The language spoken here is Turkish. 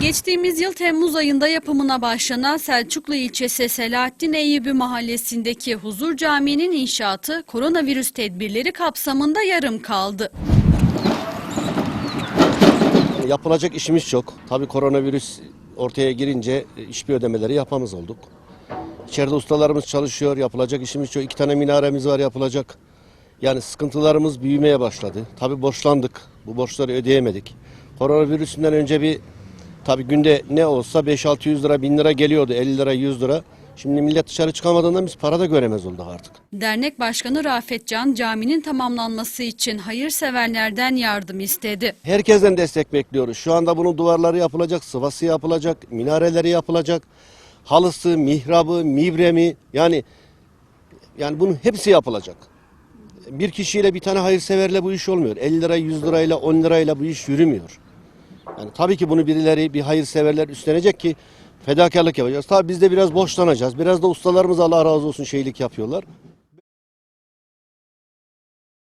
Geçtiğimiz yıl Temmuz ayında yapımına başlanan Selçuklu ilçesi Selahattin Eyyubi mahallesindeki Huzur Camii'nin inşaatı koronavirüs tedbirleri kapsamında yarım kaldı. Yapılacak işimiz çok. Tabii koronavirüs ortaya girince iş bir ödemeleri yapamaz olduk. İçeride ustalarımız çalışıyor, yapılacak işimiz çok. İki tane minaremiz var yapılacak. Yani sıkıntılarımız büyümeye başladı. Tabii borçlandık. Bu borçları ödeyemedik. Koronavirüsünden önce bir tabii günde ne olsa 5-600 lira, 1000 lira geliyordu. 50 lira, 100 lira. Şimdi millet dışarı çıkamadığından biz para da göremez olduk artık. Dernek Başkanı Rafet Can caminin tamamlanması için hayırseverlerden yardım istedi. Herkesten destek bekliyoruz. Şu anda bunun duvarları yapılacak, sıvası yapılacak, minareleri yapılacak. Halısı, mihrabı, mibremi yani yani bunun hepsi yapılacak. Bir kişiyle bir tane hayırseverle bu iş olmuyor. 50 lira, 100 lirayla, 10 lirayla bu iş yürümüyor. Yani tabii ki bunu birileri, bir hayırseverler üstlenecek ki fedakarlık yapacağız. Tabii biz de biraz borçlanacağız. Biraz da ustalarımız Allah razı olsun şeylik yapıyorlar.